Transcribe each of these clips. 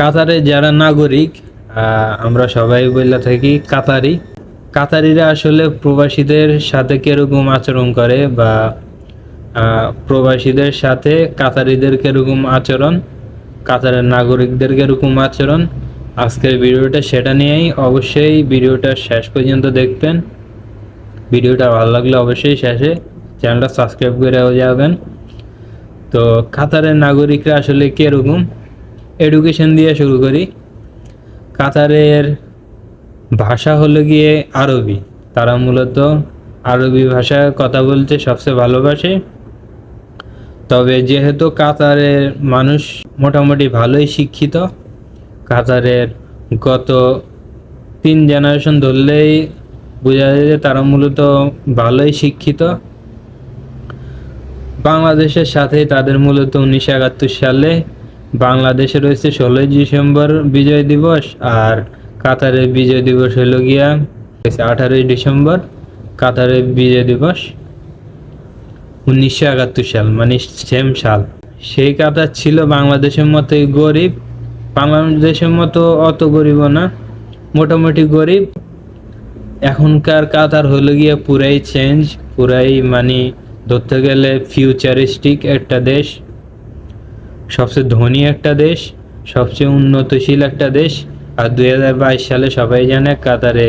কাতারে যারা নাগরিক আমরা সবাই বলে থাকি কাতারি। কাতারিরা আসলে প্রবাসীদের সাথে কীরকম আচরণ করে বা প্রবাসীদের সাথে কাতারিদের কীরকম আচরণ, কাতারের নাগরিকদের কীরকম আচরণ, আজকের ভিডিওটা সেটা নিয়েই। অবশ্যই ভিডিওটা শেষ পর্যন্ত দেখবেন। ভিডিওটা ভালো লাগলে অবশ্যই শেষে চ্যানেলটা সাবস্ক্রাইব করে যাবেন। তো কাতারের নাগরিকরা আসলে কীরকম? এডুকেশন দিয়ে শুরু করি। কাতারের ভাষা হলো গিয়ে আরবি। তারা মূলত আরবি ভাষায় কথা বলতে সবচেয়ে ভালোবাসে। তবে যেহেতু কাতারের মানুষ মোটামুটি ভালোই শিক্ষিত, কাতারের গত তিন জেনারেশন ধরলেই বোঝা যায় যে তারা মূলত ভালোই শিক্ষিত। বাংলাদেশের সাথে তাদের মূলত উনিশশো একাত্তর সালে বাংলাদেশে রয়েছে ষোলোই ডিসেম্বর বিজয় দিবস আর কাতারের বিজয় দিবস হইল গিয়া আঠারোই ডিসেম্বর কাতারের বিজয় দিবস উনিশশো একাত্তর সাল মানে সেম সাল। সেই কাতার ছিল বাংলাদেশের মতোই গরিব, বাংলাদেশের মতো অত গরিব না, মোটামুটি গরিব। এখনকার কাতার হলো গিয়া পুরাই চেঞ্জ পুরাই মানে ধরতে গেলে ফিউচারিস্টিক একটা দেশ। সবচেয়ে ধনী একটা দেশ, সবচেয়ে উন্নতশীল একটা দেশ। আর দু হাজার বাইশ সালে সবাই জানে কাতারে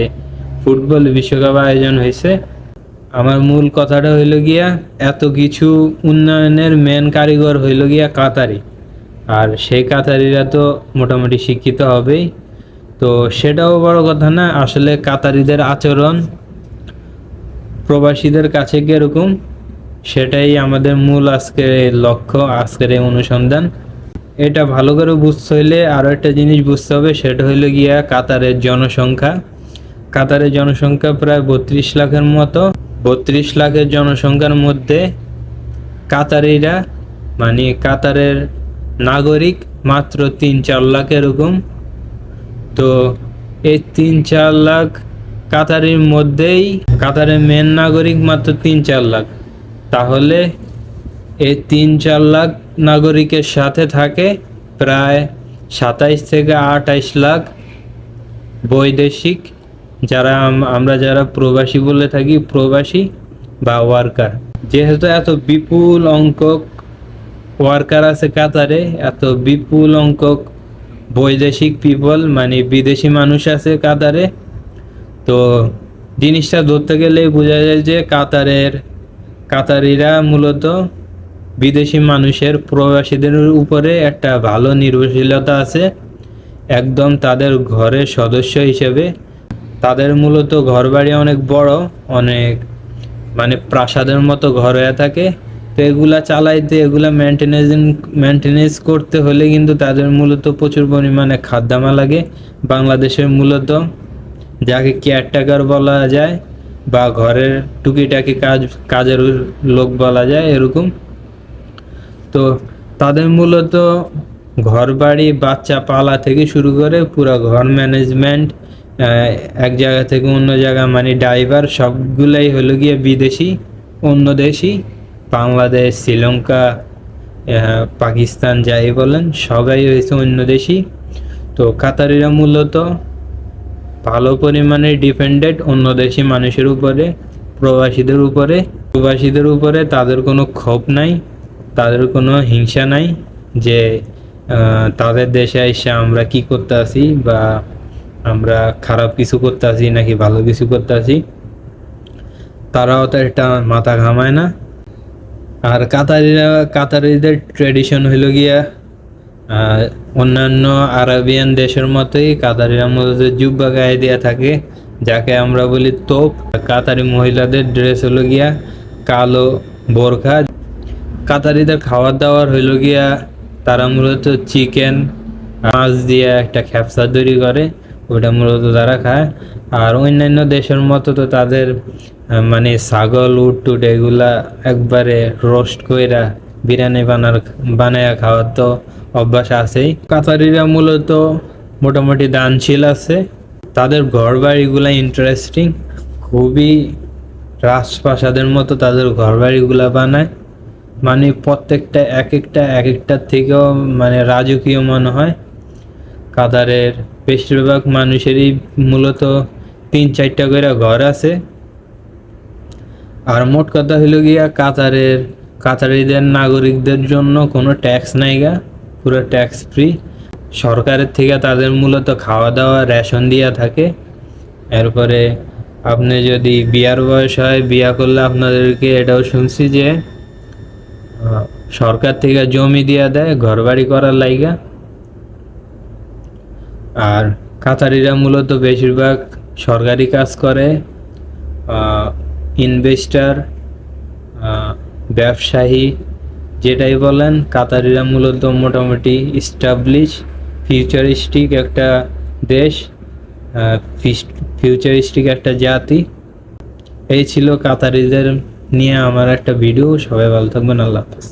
ফুটবল বিশ্বকাপ আয়োজন হয়েছে। আমার মূল কথাটা হইল গিয়া, এত কিছু উন্নয়নের মেন কারিগর হইল গিয়া কাতারি। আর সেই কাতারিরা তো মোটামুটি শিক্ষিত হবেই। তো সেটাও বড় কথা না, আসলে কাতারিদের আচরণ প্রবাসীদের কাছে কীরকম? সেটাই আমাদের মূল আজকের লক্ষ্য, আজকের এই অনুসন্ধান। এটা ভালো করে বুঝতে হইলে আরও একটা জিনিস বুঝতে হবে, সেটা হইল গিয়া কাতারের জনসংখ্যা। কাতারের জনসংখ্যা প্রায় বত্রিশ লাখের মতো। বত্রিশ লাখের জনসংখ্যার মধ্যে কাতারিরা মানে কাতারের নাগরিক মাত্র তিন চার লাখ এরকম। তো এই তিন চার লাখ কাতারের মধ্যেই কাতারের মেন নাগরিক মাত্র তিন চার লাখ। তাহলে এই তিন চার লাখ নাগরিকের সাথে থাকে প্রায় সাতাইশ থেকে আটাইশ লাখ বৈদেশিক যারা আমরা যারা প্রবাসী বলে থাকি, প্রবাসী বা ওয়ার্কার যেহেতু এত বিপুল অঙ্কক ওয়ার্কার আছে কাতারে, এত বিপুল অঙ্কক বৈদেশিক পিপল মানে বিদেশি মানুষ আছে কাতারে, তো জিনিসটা ধরতে গেলে বোঝা যায় যে কাতারের কাতারিরা মূলত বিদেশি মানুষের প্রবাসীদের উপরে একটা ভালো নির্ভরশীলতা আছে। একদম তাদের ঘরের সদস্য হিসেবে। তাদের মূলত ঘরবাড়ি অনেক বড়, অনেক মানে প্রাসাদের মতো ঘর হয়ে থাকে। তো এগুলা চালাইতে, এগুলা মেনটেনেন্স মেনটেনেন্স করতে হলে কিন্তু তাদের মূলত প্রচুর পরিমাণে খাদ্যামা লাগে। বাংলাদেশের মূলত যাকে কেয়ারটেকার বলা যায় বা ঘরের টুকিটাকি কাজ, কাজের লোক বলা যায় এরকম। তো তাদের মূলত ঘর বাড়ি বাচ্চা পালা থেকে শুরু করে পুরো ঘর ম্যানেজমেন্ট এক জায়গা থেকে অন্য জায়গা মানে ড্রাইভার সবগুলাই হলো গিয়ে বিদেশি, অন্য দেশি, বাংলাদেশ, শ্রীলঙ্কা পাকিস্তান যাই বলেন, সবাই হয়েছে অন্য দেশি। তো কাতারিরা মূলত ভালো পরিমাণে ডিপেন্ডেন্ট অন্য দেশি মানুষের উপরে, প্রবাসীদের উপরে। প্রবাসীদের উপরে তাদের কোনো ক্ষোভ নাই, তাদের কোনো হিংসা নাই যে তাদের দেশে এসে আমরা কি করতে আসি বা আমরা খারাপ কিছু করতে আসি নাকি ভালো কিছু করতে আসি তারাও তো এটা মাথা ঘামায় না। আর কাতারিরা, কাতারিদের ট্রেডিশন হইল গিয়া অন্যান্য আরবিয়ান দেশের মতোই কাতারিরা মূলত জুব্বা গায়ে দেওয়া থাকে, যাকে আমরা বলি তোপ। কাতারি মহিলাদের ড্রেস হলো গিয়া কালো বোরখা। কাতারিদের খাওয়ার দাওয়ার হইল গিয়া তারা মূলত চিকেন, মাছ দিয়ে একটা খ্যাপসা তৈরি করে ওটা মূলত তারা খায়। আর অন্যান্য দেশের মতো তো তাদের মানে ছাগল উট টুট এগুলা একবারে রোস্ট কইরা বিরিয়ানি বানার, বানায়া খাওয়ার তো অভ্যাস আছেই। কাতারিরা মূলত মোটামুটি দানশীল আছে। তাদের ঘর বাড়িগুলা ইন্টারেস্টিং খুবই রাজপ্রাসাদের মতো তাদের ঘর বাড়িগুলা বানায়। মানে প্রত্যেকটা এক একটা এক একটার থেকেও মানে রাজকীয় মনে হয়। কাতারের বেশিরভাগ মানুষেরই মূলত তিন চারটা করে ঘর আছে। আর মোট কথা হইল গিয়া কাতারের কাতারিদের নাগরিকদের জন্য কোনো ট্যাক্স নাই গা, পুরো ট্যাক্স ফ্রি সরকারের থেকে তাদের মূলত খাওয়া দাওয়া রেশন দিয়া থাকে। এরপরে আপনি যদি বিয়ার বয়স হয়, বিয়া করলে আপনাদেরকে এটাও শুনছি যে সরকার থেকে জমি দিয়া দেয় ঘর বাড়ি করার লাইগা। আর কাতারিরা মূলত বেশিরভাগ সরকারি কাজ করে ইনভেস্টার ব্যবসায়ী যেটাই বলেন, কাতারিরা মূলত মোটামুটি স্টাবলিশ ফিউচারিস্টিক একটা দেশ ফিউচারিস্টিক একটা জাতি। এই ছিল কাতারিদের নিয়ে আমার একটা ভিডিও সবাই ভালো থাকবেন, আল্লাহ হাফেজ।